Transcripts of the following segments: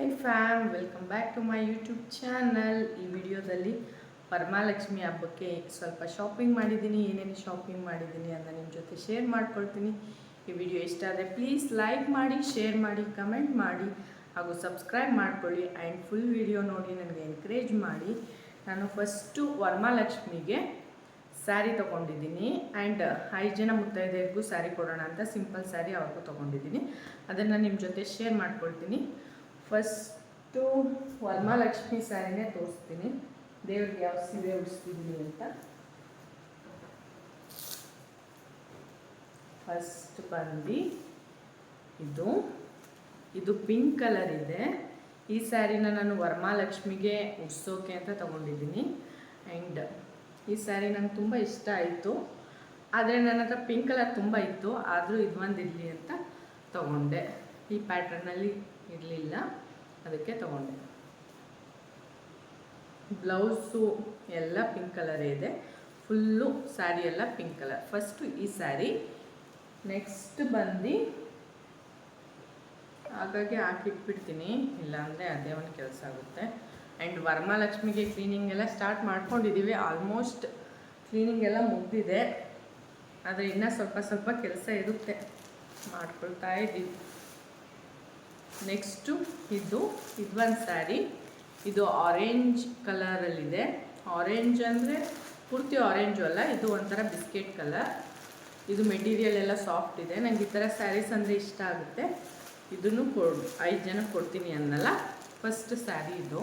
Hi fam welcome back to my YouTube channel ಈ ವಿಡಿಯೋದಲ್ಲಿ ವರಮಹಾಲಕ್ಷ್ಮಿ ಹಬ್ಬಕ್ಕೆ ಸ್ವಲ್ಪ ಶಾಪಿಂಗ್ ಮಾಡಿದ್ದೀನಿ, ಏನೇನು ಶಾಪಿಂಗ್ ಮಾಡಿದ್ದೀನಿ ಅಂತ ನಿಮ್ಮ ಜೊತೆ ಶೇರ್ ಮಾಡ್ಕೊಳ್ತೀನಿ. ಈ ವಿಡಿಯೋ ಇಷ್ಟ ಆದರೆ ಪ್ಲೀಸ್ ಲೈಕ್ ಮಾಡಿ ಶೇರ್ ಮಾಡಿ ಕಮೆಂಟ್ ಮಾಡಿ, ಹಾಗೂ ಸಬ್ಸ್ಕ್ರೈಬ್ ಮಾಡ್ಕೊಳ್ಳಿ. ಆ್ಯಂಡ್ ಫುಲ್ ವಿಡಿಯೋ ನೋಡಿ ನನಗೆ ಎನ್ಕರೇಜ್ ಮಾಡಿ. ನಾನು ಫಸ್ಟು ವರಮಹಾಲಕ್ಷ್ಮಿಗೆ ಸ್ಯಾರಿ ತೊಗೊಂಡಿದ್ದೀನಿ. ಆ್ಯಂಡ್ ಐದು ಜನ ಮುತ್ತೈದೆಯರಿಗೂ ಸ್ಯಾರಿ ಕೊಡೋಣ ಅಂತ ಸಿಂಪಲ್ ಸ್ಯಾರಿ ಅವ್ರಿಗೂ ತೊಗೊಂಡಿದ್ದೀನಿ. ಅದನ್ನು ನಿಮ್ಮ ಜೊತೆ ಶೇರ್ ಮಾಡ್ಕೊಳ್ತೀನಿ. ಫಸ್ಟು ವರ್ಮಾಲಕ್ಷ್ಮಿ ಸ್ಯಾರಿನೇ ತೋರಿಸ್ತೀನಿ. ದೇವ್ರಿಗೆ ಯಾವ ಸೀರೆ ಉಡಿಸ್ತಿದ್ದೀನಿ ಅಂತ. ಫಸ್ಟ್ ಬಂದು ಇದು. ಇದು ಪಿಂಕ್ ಕಲರ್ ಇದೆ. ಈ ಸ್ಯಾರಿನ ನಾನು ವರ್ಮಾಲಕ್ಷ್ಮಿಗೆ ಉಡ್ಸೋಕೆ ಅಂತ ತೊಗೊಂಡಿದ್ದೀನಿ. ಆ್ಯಂಡ್ ಈ ಸ್ಯಾರಿ ನಂಗೆ ತುಂಬ ಇಷ್ಟ ಆಯಿತು. ಆದರೆ ನನ್ನ ಹತ್ರ ಪಿಂಕ್ ಕಲರ್ ತುಂಬ ಇತ್ತು. ಆದರೂ ಇದು ಒಂದು ಇರಲಿ ಅಂತ ತೊಗೊಂಡೆ. ಈ ಪ್ಯಾಟ್ರನ್ನಲ್ಲಿ ಇರಲಿಲ್ಲ. ಅದಕ್ಕೆ ತೊಗೊಂಡೆ. ಬ್ಲೌಸು ಎಲ್ಲ ಪಿಂಕ್ ಕಲರೇ ಇದೆ. ಫುಲ್ಲು ಸ್ಯಾರಿ ಎಲ್ಲ ಪಿಂಕ್ ಕಲರ್ ಫಸ್ಟು ಈ ಸ್ಯಾರಿ ನೆಕ್ಸ್ಟ್ ಬಂದು ಹಾಗಾಗಿ ಹಾಕಿಟ್ಬಿಡ್ತೀನಿ. ಇಲ್ಲಾಂದರೆ ಅದೇ ಒಂದು ಕೆಲಸ ಆಗುತ್ತೆ. ಆ್ಯಂಡ್ ವರಮಹಾಲಕ್ಷ್ಮಿಗೆ ಕ್ಲೀನಿಂಗ್ ಎಲ್ಲ ಸ್ಟಾರ್ಟ್ ಮಾಡ್ಕೊಂಡಿದ್ದೀವಿ ಆಲ್ಮೋಸ್ಟ್ ಕ್ಲೀನಿಂಗ್ ಎಲ್ಲ ಮುಗಿದಿದೆ. ಆದರೆ ಇನ್ನೂ ಸ್ವಲ್ಪ ಸ್ವಲ್ಪ ಕೆಲಸ ಇರುತ್ತೆ. ಮಾಡ್ಕೊಳ್ತಾ ಇದ್ದೀವಿ ನೆಕ್ಸ್ಟು ಇದು ಇದು ಒಂದು ಸ್ಯಾರಿ ಇದು ಆರೆಂಜ್ ಕಲರಲ್ಲಿದೆ ಆರೆಂಜ್ ಅಂದರೆ ಪೂರ್ತಿ ಆರೆಂಜು ಅಲ್ಲ, ಇದು ಒಂಥರ ಬಿಸ್ಕೆಟ್ ಕಲರ್ ಇದು ಮೆಟೀರಿಯಲ್ ಎಲ್ಲ ಸಾಫ್ಟ್ ಇದೆ. ನನಗೆ ಈ ಥರ ಸ್ಯಾರೀಸ್ ಅಂದರೆ ಇಷ್ಟ ಆಗುತ್ತೆ. ಇದನ್ನು ಕೊಡು ಐದು ಜನಕ್ಕೆ ಕೊಡ್ತೀನಿ ಅನ್ನಲ್ಲ. ಫಸ್ಟ್ ಸ್ಯಾರಿ ಇದು.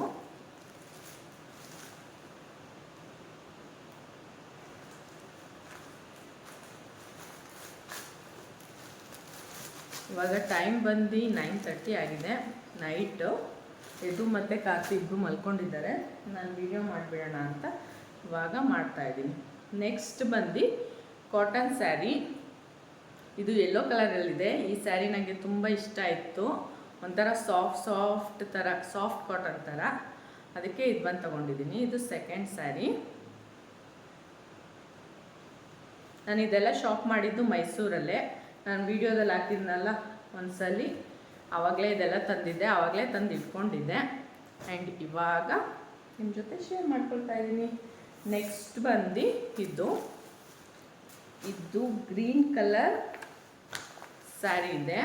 ಇವಾಗ ಟೈಮ್ ಬಂದು ನೈನ್ ತರ್ಟಿ ಆಗಿದೆ. ನೈಟು ಇದು ಮತ್ತು ಕಾಫಿ ಇಬ್ಬರು ಮಲ್ಕೊಂಡಿದ್ದಾರೆ. ನಾನು ವೀಡಿಯೋ ಮಾಡಿಬಿಡೋಣ ಅಂತ ಇವಾಗ ಮಾಡ್ತಾಯಿದ್ದೀನಿ ನೆಕ್ಸ್ಟ್ ಬಂದು ಕಾಟನ್ ಸ್ಯಾರಿ ಇದು ಯೆಲ್ಲೋ ಕಲರಲ್ಲಿದೆ ಈ ಸ್ಯಾರಿ ನನಗೆ ತುಂಬ ಇಷ್ಟ ಇತ್ತು ಒಂಥರ ಸಾಫ್ಟ್ ಸಾಫ್ಟ್ ಥರ ಸಾಫ್ಟ್ ಕಾಟನ್ ಥರ ಅದಕ್ಕೆ ಇದು ಬಂದು ತೊಗೊಂಡಿದ್ದೀನಿ. ಇದು ಸೆಕೆಂಡ್ ಸ್ಯಾರಿ ನಾನು ಇದೆಲ್ಲ ಶಾಪ್ ಮಾಡಿದ್ದು ಮೈಸೂರಲ್ಲೇ. ನಾನು ವೀಡಿಯೋದಲ್ಲಿ ಹಾಕಿದ್ನಲ್ಲ ಒಂದ್ಸಲಿ ಆವಾಗಲೇ ಇದೆಲ್ಲ ತಂದಿದ್ದೆ ಆವಾಗಲೇ ತಂದು ಇಟ್ಕೊಂಡಿದ್ದೆ. ಆ್ಯಂಡ್ ಇವಾಗ ನಿಮ್ಮ ಜೊತೆ ಶೇರ್ ಮಾಡ್ಕೊಳ್ತಾ ಇದ್ದೀನಿ. ನೆಕ್ಸ್ಟ್ ಬಂದು ಇದು ಇದು ಗ್ರೀನ್ ಕಲರ್ ಸ್ಯಾರಿ ಇದೆ.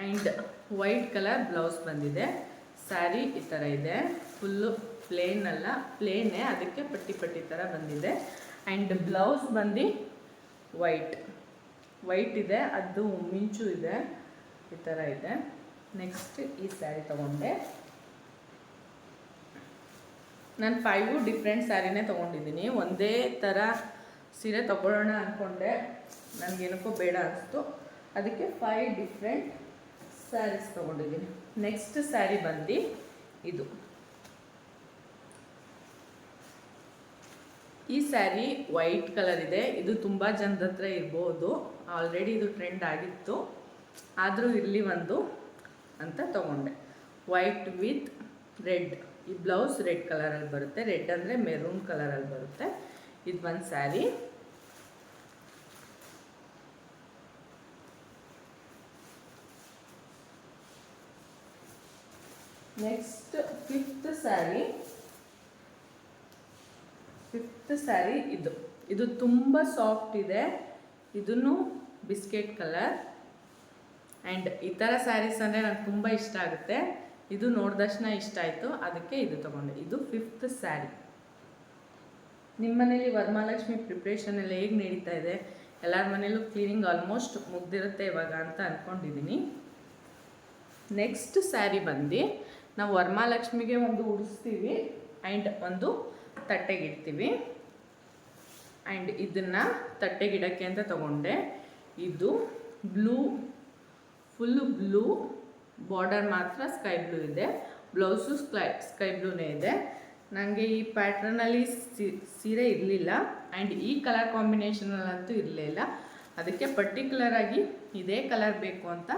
ಆ್ಯಂಡ್ ವೈಟ್ ಕಲರ್ ಬ್ಲೌಸ್ ಬಂದಿದೆ. ಸ್ಯಾರಿ ಈ ಥರ ಇದೆ. ಫುಲ್ಲು ಪ್ಲೇನ್ ಅಲ್ಲ ಪ್ಲೇನೇ ಅದಕ್ಕೆ ಪಟ್ಟಿ ಪಟ್ಟಿ ಥರ ಬಂದಿದೆ. ಆ್ಯಂಡ್ ಬ್ಲೌಸ್ ಬಂದು ವೈಟ್ ವೈಟ್ ಇದೆ, ಅದು ಮಿಂಚು ಇದೆ, ಈ ಥರ ಇದೆ. ನೆಕ್ಸ್ಟ್ ಈ ಸ್ಯಾರಿ ತೊಗೊಂಡೆ. ನಾನು ಫೈವು ಡಿಫ್ರೆಂಟ್ ಸ್ಯಾರಿನೇ ತೊಗೊಂಡಿದ್ದೀನಿ. ಒಂದೇ ಥರ ಸೀರೆ ತೊಗೊಳ್ಳೋಣ ಅಂದ್ಕೊಂಡೆ ನನಗೇನಕ್ಕೂ ಬೇಡ ಅನಿಸ್ತು. ಅದಕ್ಕೆ ಫೈವ್ ಡಿಫ್ರೆಂಟ್ ಸ್ಯಾರೀಸ್ ತೊಗೊಂಡಿದ್ದೀನಿ. ನೆಕ್ಸ್ಟ್ ಸ್ಯಾರಿ ಬಂದು ಇದು. ಈ ಸ್ಯಾರಿ ವೈಟ್ ಕಲರ್ ಇದೆ. ಇದು ತುಂಬ ಜನದ ಹತ್ರ ಇರ್ಬೋದು. ಆಲ್ರೆಡಿ ಇದು ಟ್ರೆಂಡ್ ಆಗಿತ್ತು. ಆದರೂ ಇರಲಿ ಒಂದು ಅಂತ ತೊಗೊಂಡೆ. ವೈಟ್ ವಿತ್ ರೆಡ್ ಈ ಬ್ಲೌಸ್ ರೆಡ್ ಕಲರಲ್ಲಿ ಬರುತ್ತೆ. ರೆಡ್ ಅಂದರೆ ಮೆರೂನ್ ಕಲರಲ್ಲಿ ಬರುತ್ತೆ. ಇದು ಒಂದು sari next fifth sari fifth sari ಇದು. ಇದು ತುಂಬ ಸಾಫ್ಟ್ ಇದೆ. ಇದನ್ನು ಬಿಸ್ಕೆಟ್ ಕಲರ್. ಆ್ಯಂಡ್ ಈ ಥರ ಸ್ಯಾರೀಸ್ ಅಂದರೆ ನಂಗೆ ತುಂಬ ಇಷ್ಟ ಆಗುತ್ತೆ. ಇದು ನೋಡಿದಕ್ಷಣ ಇಷ್ಟ ಆಯಿತು. ಅದಕ್ಕೆ ಇದು ತೊಗೊಂಡೆ. ಇದು ಫಿಫ್ತ್ ಸ್ಯಾರಿ ನಿಮ್ಮ ಮನೇಲಿ ವರಮಹಾಲಕ್ಷ್ಮಿ ಪ್ರಿಪ್ರೇಷನ್ ಎಲ್ಲ ಹೇಗೆ ನಡೀತಾ ಇದೆ? ಎಲ್ಲರ ಮನೇಲೂ ಕ್ಲೀನಿಂಗ್ ಆಲ್ಮೋಸ್ಟ್ ಮುಗ್ದಿರುತ್ತೆ ಇವಾಗ ಅಂತ ಅಂದ್ಕೊಂಡಿದ್ದೀನಿ ನೆಕ್ಸ್ಟ್ ಸ್ಯಾರಿ ಬಂದು ನಾವು ವರಮಹಾಲಕ್ಷ್ಮಿಗೆ ಒಂದು ಉಡಿಸ್ತೀವಿ. ಆ್ಯಂಡ್ ಒಂದು ತಟ್ಟೆಗಿಡ್ತೀವಿ. ಆ್ಯಂಡ್ ಇದನ್ನು ತಟ್ಟೆಗಿಡಕ್ಕೆ ಅಂತ ತಗೊಂಡೆ. ಇದು ಬ್ಲೂ, ಫುಲ್ಲು ಬ್ಲೂ, ಬಾರ್ಡರ್ ಮಾತ್ರ ಸ್ಕೈ ಬ್ಲೂ ಇದೆ. ಬ್ಲೌಸು ಸ್ಕೈ ಸ್ಕೈ ಬ್ಲೂನೇ ಇದೆ. ನನಗೆ ಈ ಪ್ಯಾಟ್ರನಲ್ಲಿ ಸೀರೆ ಇರಲಿಲ್ಲ. ಆ್ಯಂಡ್ ಈ ಕಲರ್ ಕಾಂಬಿನೇಷನಲ್ಲಂತೂ ಇರಲಿಲ್ಲ ಅದಕ್ಕೆ ಪರ್ಟಿಕ್ಯುಲರಾಗಿ ಇದೇ ಕಲರ್ ಬೇಕು ಅಂತ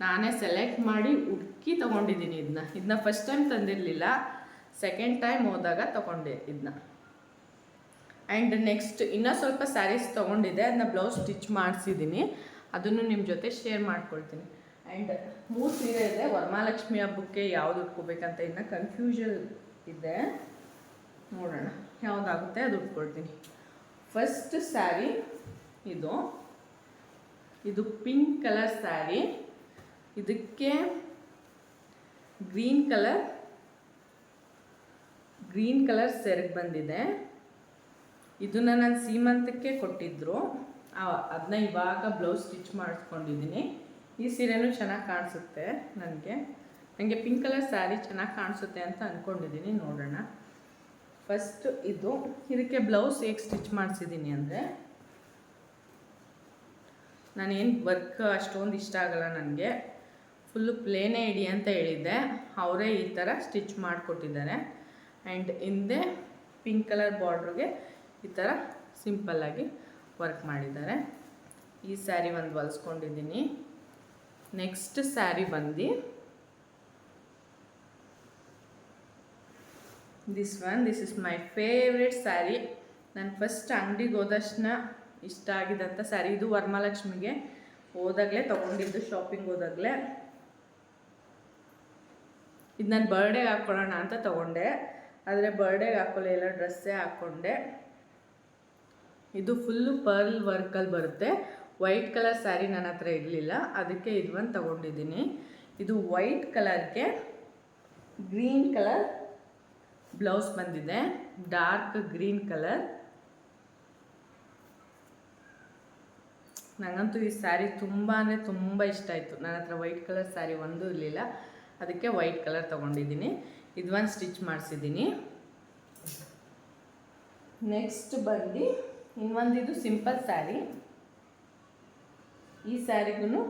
ನಾನೇ ಸೆಲೆಕ್ಟ್ ಮಾಡಿ ಹುಡುಕಿ ತೊಗೊಂಡಿದ್ದೀನಿ ಇದನ್ನ ಇದನ್ನ ಫಸ್ಟ್ ಟೈಮ್ ತಂದಿರಲಿಲ್ಲ. ಸೆಕೆಂಡ್ ಟೈಮ್ ಹೋದಾಗ ತೊಗೊಂಡೆ ಇದನ್ನ ಆ್ಯಂಡ್ ನೆಕ್ಸ್ಟ್ ಇನ್ನೂ ಸ್ವಲ್ಪ ಸ್ಯಾರೀಸ್ ತೊಗೊಂಡಿದ್ದೆ. ಅದನ್ನ ಬ್ಲೌಸ್ ಸ್ಟಿಚ್ ಮಾಡಿಸಿದ್ದೀನಿ ಅದನ್ನು ನಿಮ್ಮ ಜೊತೆ ಶೇರ್ ಮಾಡ್ಕೊಳ್ತೀನಿ. ಆ್ಯಂಡ್ ಮೂರು ಸೀರೆ ಇದೆ. ವರಮಹಾಲಕ್ಷ್ಮಿ ಹಬ್ಬಕ್ಕೆ ಯಾವ್ದು ಉಟ್ಕೋಬೇಕಂತ ಇನ್ನು ಕನ್ಫ್ಯೂಷನ್ ಇದೆ. ನೋಡೋಣ. ಯಾವುದಾಗುತ್ತೆ ಅದು ಉಟ್ಕೊಳ್ತೀನಿ. ಫಸ್ಟ್ ಸ್ಯಾರಿ ಇದು. ಇದು ಪಿಂಕ್ ಕಲರ್ ಸ್ಯಾರಿ ಇದಕ್ಕೆ ಗ್ರೀನ್ ಕಲರ್ ಗ್ರೀನ್ ಕಲರ್ ಸೆರಗ್ ಬಂದಿದೆ. ಇದನ್ನ ನಾನು ಸೀಮಂತಕ್ಕೆ ಕೊಟ್ಟಿದ್ರು. ಅದನ್ನ ಇವಾಗ ಬ್ಲೌಸ್ ಸ್ಟಿಚ್ ಮಾಡಿಸ್ಕೊಂಡಿದ್ದೀನಿ ಈ ಸೀರೆನೂ ಚೆನ್ನಾಗಿ ಕಾಣಿಸುತ್ತೆ ನನಗೆ. ನನಗೆ ಪಿಂಕ್ ಕಲರ್ ಸ್ಯಾರಿ ಚೆನ್ನಾಗಿ ಕಾಣಿಸುತ್ತೆ ಅಂತ ಅಂದ್ಕೊಂಡಿದ್ದೀನಿ ನೋಡೋಣ. ಫಸ್ಟ್ ಇದು, ಇದಕ್ಕೆ ಬ್ಲೌಸ್ ಹೇಗೆ ಸ್ಟಿಚ್ ಮಾಡಿಸಿದ್ದೀನಿ ಅಂದರೆ, ನಾನೇನು ವರ್ಕ್ ಅಷ್ಟೊಂದು ಇಷ್ಟ ಆಗಲ್ಲ ನನಗೆ. ಫುಲ್ಲು ಪ್ಲೇನೇ ಇಡಿ ಅಂತ ಹೇಳಿದ್ದೆ. ಅವರೇ ಈ ಥರ ಸ್ಟಿಚ್ ಮಾಡಿಕೊಟ್ಟಿದ್ದಾರೆ. ಆ್ಯಂಡ್ ಹಿಂದೆ ಪಿಂಕ್ ಕಲರ್ ಬಾರ್ಡ್ರಿಗೆ ಈ ಥರ ಸಿಂಪಲ್ಲಾಗಿ ವರ್ಕ್ ಮಾಡಿದ್ದಾರೆ. ಈ ಸ್ಯಾರಿ ಒಂದು ಹೊಲಿಸ್ಕೊಂಡಿದ್ದೀನಿ. ನೆಕ್ಸ್ಟ್ ಸ್ಯಾರಿ ಬಂದು this one this is my favourite sari. ನಾನು ಫಸ್ಟ್ ಅಂಗಡಿಗೆ ಹೋದಷ್ಟನ್ನ ಇಷ್ಟ ಆಗಿದಂಥ ಸ್ಯಾರಿ. ಇದು ವರಮಹಾಲಕ್ಷ್ಮಿಗೆ ಹೋದಾಗಲೇ ತೊಗೊಂಡಿದ್ದು ಶಾಪಿಂಗ್ ಹೋದಾಗಲೇ. ಇದು ನಾನು ಬರ್ಡೇಗೆ ಹಾಕ್ಕೊಳ್ಳೋಣ ಅಂತ ತೊಗೊಂಡೆ. ಆದರೆ ಬರ್ಡೇಗೆ ಹಾಕೊಳ್ಳಿಲ್ಲ ಡ್ರೆಸ್ಸೇ ಹಾಕ್ಕೊಂಡೆ. ಇದು ಫುಲ್ಲು ಪರ್ಲ್ ವರ್ಕಲ್ಲಿ ಬರುತ್ತೆ. ವೈಟ್ ಕಲರ್ ಸ್ಯಾರಿ ನನ್ನ ಹತ್ರ ಇರಲಿಲ್ಲ. ಅದಕ್ಕೆ ಇದು ಒಂದು ತಗೊಂಡಿದ್ದೀನಿ. ಇದು ವೈಟ್ ಕಲರ್ಗೆ ಗ್ರೀನ್ ಕಲರ್ ಬ್ಲೌಸ್ ಬಂದಿದೆ. ಡಾರ್ಕ್ ಗ್ರೀನ್ ಕಲರ್ ನನಗಂತೂ ಈ ಸ್ಯಾರಿ ತುಂಬ ಅಂದರೆ ತುಂಬ ಇಷ್ಟ ಆಯಿತು. ನನ್ನ ಹತ್ರ ವೈಟ್ ಕಲರ್ ಸ್ಯಾರಿ ಒಂದೂ ಇರಲಿಲ್ಲ. ಅದಕ್ಕೆ ವೈಟ್ ಕಲರ್ ತೊಗೊಂಡಿದ್ದೀನಿ. ಇದು ಒಂದು ಸ್ಟಿಚ್ ಮಾಡಿಸಿದ್ದೀನಿ. ನೆಕ್ಸ್ಟ್ ಬಂದು ಇನ್ನೊಂದು ಇದು ಸಿಂಪಲ್ ಸ್ಯಾರಿ. ಈ ಸ್ಯಾರಿಗೂ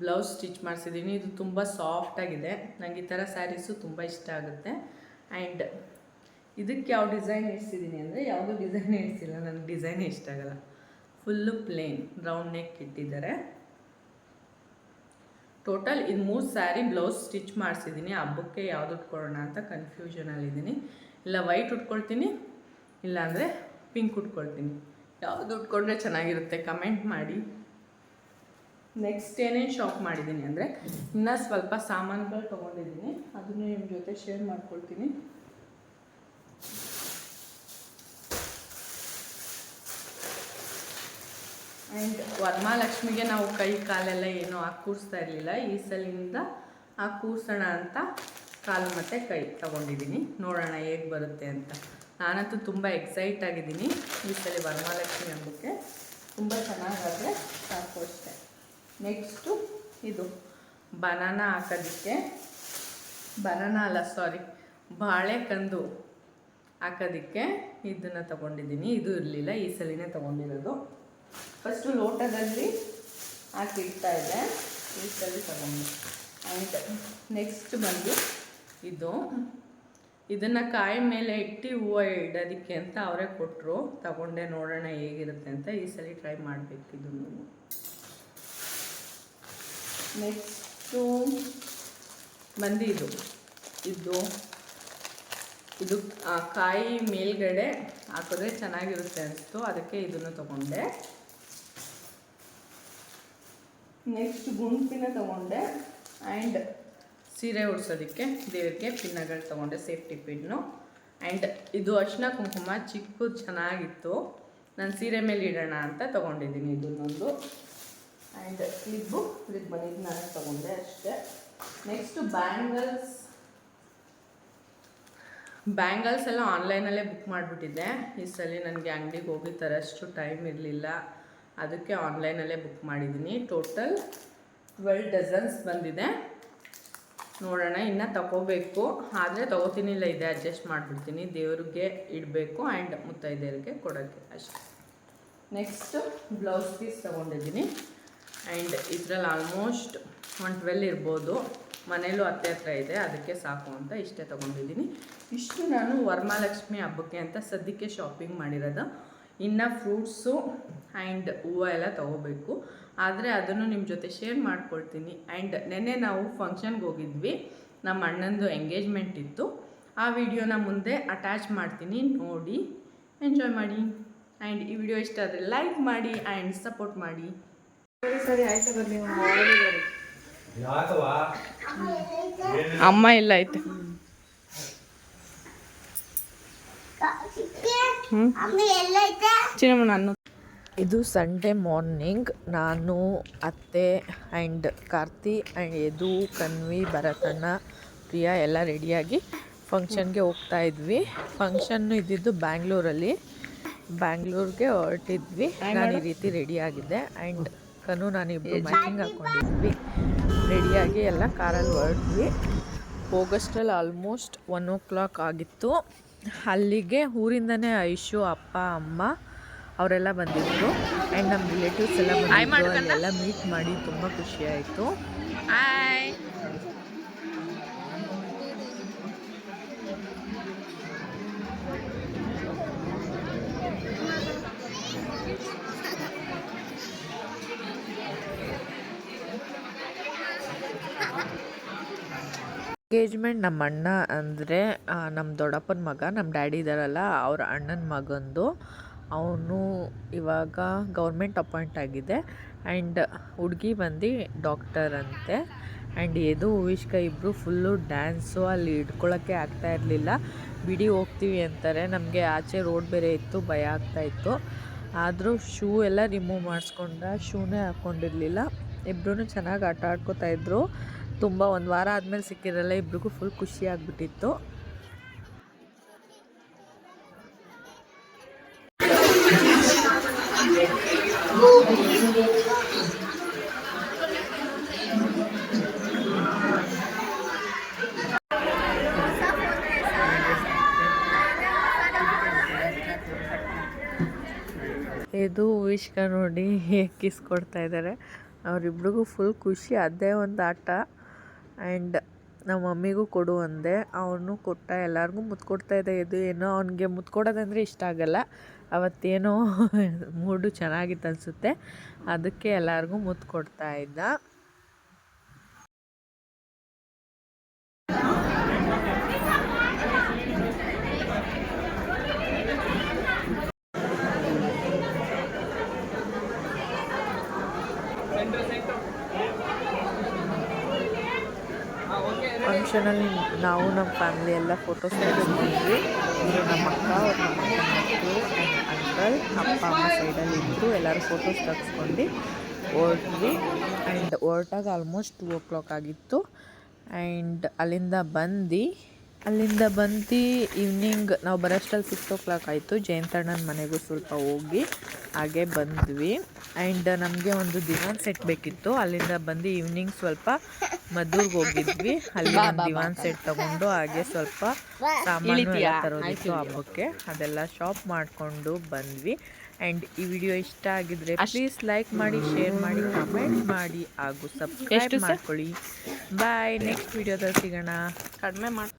ಬ್ಲೌಸ್ ಸ್ಟಿಚ್ ಮಾಡಿಸಿದ್ದೀನಿ ಇದು ತುಂಬ ಸಾಫ್ಟಾಗಿದೆ ನನಗೆ ಈ ಥರ ಸ್ಯಾರೀಸು ತುಂಬ ಇಷ್ಟ ಆಗುತ್ತೆ. ಆ್ಯಂಡ್ ಇದಕ್ಕೆ ಯಾವ ಡಿಸೈನ್ ಇಡ್ಸಿದ್ದೀನಿ ಅಂದರೆ ಯಾವುದೂ ಡಿಸೈನ್ ಇಡ್ಸಿಲ್ಲ. ನನಗೆ ಡಿಸೈನೇ ಇಷ್ಟ ಆಗಲ್ಲ. ಫುಲ್ಲು ಪ್ಲೇನ್, ರೌಂಡ್ ನೆಕ್ ಇಟ್ಟಿದ್ದಾರೆ. ಟೋಟಲ್ ಇದು ಮೂರು ಸ್ಯಾರಿ ಬ್ಲೌಸ್ ಸ್ಟಿಚ್ ಮಾಡಿಸಿದ್ದೀನಿ ಹಬ್ಬಕ್ಕೆ ಯಾವ್ದು ಉಟ್ಕೊಳ್ಳೋಣ ಅಂತ ಕನ್ಫ್ಯೂಷನಲ್ಲಿದ್ದೀನಿ ಇಲ್ಲ ವೈಟ್ ಉಟ್ಕೊಳ್ತೀನಿ. ಇಲ್ಲಾಂದರೆ ಪಿಂಕ್ ಉಟ್ಕೊಳ್ತೀನಿ. ಯಾವುದು ಉಟ್ಕೊಂಡ್ರೆ ಚೆನ್ನಾಗಿರುತ್ತೆ ಕಮೆಂಟ್ ಮಾಡಿ. ನೆಕ್ಸ್ಟ್ ಏನೇನು ಶಾಪ್ ಮಾಡಿದ್ದೀನಿ ಅಂದರೆ ಇನ್ನೂ ಸ್ವಲ್ಪ ಸಾಮಾನುಗಳು ತೊಗೊಂಡಿದ್ದೀನಿ. ಅದನ್ನು ನಿಮ್ಮ ಜೊತೆ ಶೇರ್ ಮಾಡ್ಕೊಳ್ತೀನಿ. ಆ್ಯಂಡ್ ವರಮಹಾಲಕ್ಷ್ಮಿಗೆ ನಾವು ಕೈ ಕಾಲೆಲ್ಲ ಏನೂ ಹಾಕಿ ಕೂರಿಸ್ತಾ ಇರಲಿಲ್ಲ. ಈ ಸಲಿಂದ ಆ ಕೂರ್ಸೋಣ ಅಂತ ಕಾಲು ಮತ್ತು ಕೈ ತಗೊಂಡಿದ್ದೀನಿ. ನೋಡೋಣ ಹೇಗೆ ಬರುತ್ತೆ ಅಂತ. ನಾನಂತೂ ತುಂಬ ಎಕ್ಸೈಟ್ ಆಗಿದ್ದೀನಿ ಈ ಸಲ ವರಮಹಾಲಕ್ಷ್ಮಿ ಹಬ್ಬಕ್ಕೆ. ತುಂಬ ಚೆನ್ನಾಗಾದರೆ ಸಾಕು ಅಷ್ಟೆ. ನೆಕ್ಸ್ಟು ಇದು ಬನಾನ ಹಾಕೋದಕ್ಕೆ. ಬನಾನ ಅಲ್ಲ ಸಾರಿ ಬಾಳೆಕಂದು ಹಾಕೋದಕ್ಕೆ ಇದನ್ನು ತಗೊಂಡಿದ್ದೀನಿ. ಇದು ಇರಲಿಲ್ಲ, ಈ ಸಲಿನೇ ತೊಗೊಂಡಿರೋದು. ಫಸ್ಟು ಲೋಟದಲ್ಲಿ ಹಾಕಿಡ್ತಾ ಇದೆ ಈ ಸಲ ತಗೊಂಡು. ಆ್ಯಂಡ್ ನೆಕ್ಸ್ಟ್ ಬಂದು ಇದು ಇದನ್ನು ಕಾಯಿ ಮೇಲೆ ಇಟ್ಟು ಹೂವು ಇಡೋದಕ್ಕೆ ಅಂತ ಅವರೇ ಕೊಟ್ಟರು ತಗೊಂಡೆ, ನೋಡೋಣ ಹೇಗಿರುತ್ತೆ ಅಂತ ಈ ಸಲ ಟ್ರೈ ಮಾಡಬೇಕು ಇದನ್ನು. ನೆಕ್ಸ್ಟು ಬಂದಿದ್ದು. ಇದು ಇದು ಕಾಯಿ ಮೇಲ್ಗಡೆ ಹಾಕಿದ್ರೆ ಚೆನ್ನಾಗಿರುತ್ತೆ ಅನಿಸ್ತು. ಅದಕ್ಕೆ ಇದನ್ನು ತಗೊಂಡೆ. ನೆಕ್ಸ್ಟ್ ಗುಂಪಿನ ತಗೊಂಡೆ. ಆ್ಯಂಡ್ ಸೀರೆ ಉಡ್ಸೋದಕ್ಕೆ ದೇವ್ರಿಗೆ ಪಿನ್ನಗಳು ತಗೊಂಡೆ, ಸೇಫ್ಟಿ ಪಿನ್ನು. ಆ್ಯಂಡ್ ಇದು ಅರ್ಶಿನ ಕುಂಕುಮ ಚಿಕ್ಕದು ಚೆನ್ನಾಗಿತ್ತು. ನಾನು ಸೀರೆ ಮೇಲೆ ಇಡೋಣ ಅಂತ ತೊಗೊಂಡಿದ್ದೀನಿ ಇದನ್ನೊಂದು. ಆ್ಯಂಡ್ ಕ್ಲಿಬ್ಬು ಕ್ಲಿಪ್ ಬಂದಿದ್ದು ನಾನು ತೊಗೊಂಡೆ ಅಷ್ಟೇ. ನೆಕ್ಸ್ಟು ಬ್ಯಾಂಗಲ್ಸ್ ಬ್ಯಾಂಗಲ್ಸ್ ಎಲ್ಲ ಆನ್ಲೈನಲ್ಲೇ ಬುಕ್ ಮಾಡಿಬಿಟ್ಟಿದ್ದೆ. ಈ ಸಲ ನನಗೆ ಅಂಗಡಿಗೆ ಹೋಗಿ ತರಷ್ಟು ಟೈಮ್ ಇರಲಿಲ್ಲ. ಅದಕ್ಕೆ ಆನ್ಲೈನಲ್ಲೇ ಬುಕ್ ಮಾಡಿದ್ದೀನಿ ಟೋಟಲ್ ಟ್ವೆಲ್ ಡಜನ್ಸ್ ಬಂದಿದೆ. ನೋಡೋಣ, ಇನ್ನು ತಗೋಬೇಕು. ಆದರೆ ತಗೋತೀನಿಲ್ಲ ಇದೆ ಅಡ್ಜಸ್ಟ್ ಮಾಡಿಬಿಡ್ತೀನಿ. ದೇವ್ರಿಗೆ ಇಡಬೇಕು ಆ್ಯಂಡ್ ಮುತ್ತೈದೆಯರಿಗೆ ಕೊಡೋಕ್ಕೆ, ಅಷ್ಟೆ. ನೆಕ್ಸ್ಟು ಬ್ಲೌಸ್ ಪೀಸ್ ತೊಗೊಂಡಿದ್ದೀನಿ. ಆ್ಯಂಡ್ ಇದರಲ್ಲಿ ಆಲ್ಮೋಸ್ಟ್ ಒನ್ ಟ್ವೆಲ್ ಇರ್ಬೋದು. ಮನೇಲೂ ಹತ್ತೆ ಹತ್ರ ಇದೆ, ಅದಕ್ಕೆ ಸಾಕು ಅಂತ ಇಷ್ಟೇ ತೊಗೊಂಡಿದ್ದೀನಿ. ಇಷ್ಟು ನಾನು ವರಮಹಾಲಕ್ಷ್ಮಿ ಹಬ್ಬಕ್ಕೆ ಅಂತ ಸದ್ಯಕ್ಕೆ ಶಾಪಿಂಗ್ ಮಾಡಿರೋದು. ಇನ್ನು ಫ್ರೂಟ್ಸು ಆ್ಯಂಡ್ ಹೂವು ಎಲ್ಲ ತೊಗೋಬೇಕು. ಆದರೆ ಅದನ್ನು ನಿಮ್ಮ ಜೊತೆ ಶೇರ್ ಮಾಡ್ಕೊಳ್ತೀನಿ. ಆ್ಯಂಡ್ ನೆನ್ನೆ ನಾವು ಫಂಕ್ಷನ್ಗೆ ಹೋಗಿದ್ವಿ. ನಮ್ಮ ಅಣ್ಣಂದು ಎಂಗೇಜ್ಮೆಂಟ್ ಇತ್ತು. ಆ ವಿಡಿಯೋನ ಮುಂದೆ ಅಟ್ಯಾಚ್ ಮಾಡ್ತೀನಿ. ನೋಡಿ. ಎಂಜಾಯ್ ಮಾಡಿ. ಆ್ಯಂಡ್ ಈ ವಿಡಿಯೋ ಇಷ್ಟ ಆದರೆ ಲೈಕ್ ಮಾಡಿ ಆ್ಯಂಡ್ ಸಪೋರ್ಟ್ ಮಾಡಿ. ಸರಿ ಆಯ್ತು ಬನ್ನಿ ಅಮ್ಮ ಇಲ್ಲ ಐತೆ ಹ್ಞೂ ಚಿನ್ನಮ್ಮ ನಾನು ಇದು ಸಂಡೇ ಮಾರ್ನಿಂಗ್. ನಾನು ಅತ್ತೆ ಆ್ಯಂಡ್ ಕಾರ್ತಿ ಆ್ಯಂಡ್ ಯದು ಕನ್ವಿ ಭರತಣ್ಣ ಪ್ರಿಯಾ ಎಲ್ಲ ರೆಡಿಯಾಗಿ ಫಂಕ್ಷನ್ಗೆ ಹೋಗ್ತಾ ಇದ್ವಿ. ಫಂಕ್ಷನ್ ಇದ್ದಿದ್ದು ಬ್ಯಾಂಗ್ಳೂರಲ್ಲಿ. ಬ್ಯಾಂಗ್ಳೂರ್ಗೆ ಹೊರಟಿದ್ವಿ. ನಾನು ಈ ರೀತಿ ರೆಡಿಯಾಗಿದ್ದೆ. ಆ್ಯಂಡ್ ಕನು ನಾನಿಬ್ಬರು ಮ್ಯಾಚಿಂಗ್ ಹಾಕ್ಕೊಂಡಿದ್ವಿ ರೆಡಿಯಾಗಿ ಎಲ್ಲ ಕಾರಲ್ಲಿ ಹೊರಟ್ವಿ. ಹೋಗೋಷ್ಟರಲ್ಲಿ ಆಲ್ಮೋಸ್ಟ್ ಒನ್ ಓ ಕ್ಲಾಕ್ ಆಗಿತ್ತು. ಅಲ್ಲಿಗೆ ಊರಿಂದನೇ ಐಶು ಅಪ್ಪ ಅಮ್ಮ ಅವರೆಲ್ಲ ಬಂದಿದ್ರು. ಆ್ಯಂಡ್ ನಮ್ಮ ರಿಲೇಟಿವ್ಸ್ ಎಲ್ಲ ಬಂದಿದ್ರು. ಅಲ್ಲೆಲ್ಲ ಮೀಟ್ ಮಾಡಿ ತುಂಬ ಖುಷಿ ಆಯಿತು. ಎಂಗೇಜ್ಮೆಂಟ್ ನಮ್ಮ ಅಣ್ಣ ಅಂದರೆ ನಮ್ಮ ದೊಡ್ಡಪ್ಪನ ಮಗ ನಮ್ಮ ಡ್ಯಾಡಿ ಇದ್ದಾರಲ್ಲ ಅವ್ರ ಅಣ್ಣನ ಮಗಂದು. ಅವನು ಇವಾಗ ಗೌರ್ಮೆಂಟ್ ಅಪಾಯಿಂಟ್ ಆಗಿದೆ. ಆ್ಯಂಡ್ ಹುಡುಗಿ ಬಂದು ಡಾಕ್ಟರ್ ಅಂತೆ. ಆ್ಯಂಡ್ ಎದು ಹೂವಿಷ್ಕ ಇಬ್ಬರು ಫುಲ್ಲು ಡ್ಯಾನ್ಸು, ಅಲ್ಲಿ ಹಿಡ್ಕೊಳ್ಳೋಕ್ಕೆ ಆಗ್ತಾ ಇರಲಿಲ್ಲ. ಬಿಡಿ ಹೋಗ್ತೀವಿ ಅಂತಾರೆ. ನಮಗೆ ಆಚೆ ರೋಡ್ ಬೇರೆ ಇತ್ತು, ಭಯ ಆಗ್ತಾ ಇತ್ತು. ಆದರೂ ಶೂ ಎಲ್ಲ ರಿಮೂವ್ ಮಾಡಿಸ್ಕೊಂಡ ಶೂನೇ ಹಾಕ್ಕೊಂಡಿರಲಿಲ್ಲ ಇಬ್ಬರೂ ಚೆನ್ನಾಗಿ ಆಟ ಆಡ್ಕೋತಾ ಇದ್ದರು ತುಂಬ ಒಂದು ವಾರ ಆದಮೇಲೆ ಸಿಕ್ಕಿರಲ್ಲ ಇಬ್ರಿಗೂ ಫುಲ್ ಖುಷಿ ಆಗಿಬಿಟ್ಟಿತ್ತು. ಇದು ವಿಷ್ಕ ನೋಡಿ ಹೇಗೆ ಕಿಸ್ ಕೊಡ್ತಾ ಇದ್ದಾರೆ ಅವರಿಬ್ರಿಗೂ ಫುಲ್ ಖುಷಿ ಅದೇ ಒಂದು ಆಟ. ಆ್ಯಂಡ್ ನಮ್ಮ ಮಮ್ಮಿಗೂ ಕೊಡು ಅಂದೆ. ಅವನು ಕೊಟ್ಟ, ಎಲ್ಲರಿಗೂ ಮುತ್ತು ಕೊಡ್ತಾ ಇದೆ ಏನೋ ಅವನಿಗೆ ಮುತ್ತು ಕೊಡೋದಂದರೆ ಇಷ್ಟ ಆಗಲ್ಲ. ಅವತ್ತೇನೋ ಮೂಡು ಚೆನ್ನಾಗಿತ್ತು ಅನಿಸುತ್ತೆ. ಅದಕ್ಕೆ ಎಲ್ಲರಿಗೂ ಮುತ್ತು ಕೊಡ್ತಾ ಇದ್ದ ಫಂಕ್ಷನಲ್ಲಿ ನಾವು ನಮ್ಮ ಫ್ಯಾಮಿಲಿ ಎಲ್ಲ ಫೋಟೋಸ್ ತೆಗೆಸ್ಕೊಂಡ್ವಿ. ನಮ್ಮ ಅಕ್ಕ, ಅವ್ರ ನಮ್ಮ ಮಕ್ಕಳು ಅಂಕಲ್ ಅಪ್ಪ, ಅಮ್ಮ ಸೈಡಲ್ಲಿ ಇದ್ದರು ಎಲ್ಲರೂ ಫೋಟೋಸ್ ತೆಗೆಸ್ಕೊಂಡು ಹೊರಟ್ವಿ. ಆ್ಯಂಡ್ ಹೊರಟಾಗ ಆಲ್ಮೋಸ್ಟ್ ಟೂ ಓ ಕ್ಲಾಕ್ ಆಗಿತ್ತು. ಆ್ಯಂಡ್ ಅಲ್ಲಿಂದ ಬಂದು ಅಲ್ಲಿಂದ ಬಂದು ಈವ್ನಿಂಗ್ ನಾವು ಬರೋಷ್ಟಲ್ಲಿ ಸಿಕ್ಸ್ ಓ ಕ್ಲಾಕ್ ಆಯಿತು. ಜಯಂತಣ್ಣನ ಮನೆಗೂ ಸ್ವಲ್ಪ ಹೋಗಿ ಹಾಗೆ ಬಂದ್ವಿ. ಆ್ಯಂಡ್ ನಮಗೆ ಒಂದು ದಿವಾನ್ ಸೆಟ್ ಬೇಕಿತ್ತು. ಅಲ್ಲಿಂದ ಬಂದು ಈವ್ನಿಂಗ್ ಸ್ವಲ್ಪ ಮದ್ದೂರ್ಗೆ ಹೋಗಿದ್ವಿ. ಅಲ್ಲಿ ಒಂದು ದಿವಾನ್ ಸೆಟ್ ತಗೊಂಡು ಹಾಗೆ ಸ್ವಲ್ಪ ಸಾಮಾನು ಎಲ್ಲ ತರೋದಿತ್ತು ಹಬ್ಬಕ್ಕೆ. ಅದೆಲ್ಲ ಶಾಪ್ ಮಾಡಿಕೊಂಡು ಬಂದ್ವಿ. ಆ್ಯಂಡ್ ಈ ವಿಡಿಯೋ ಇಷ್ಟ ಆಗಿದ್ರೆ ಪ್ಲೀಸ್ ಲೈಕ್ ಮಾಡಿ ಶೇರ್ ಮಾಡಿ ಕಮೆಂಟ್ ಮಾಡಿ ಹಾಗೂ ಸಬ್ಸ್ಕ್ರೈಬ್ ಮಾಡ್ಕೊಳ್ಳಿ. ಬಾಯ್ ನೆಕ್ಸ್ಟ್ ವಿಡಿಯೋದಲ್ಲಿ ಸಿಗೋಣ. ಕಡಿಮೆ ಮಾಡಿ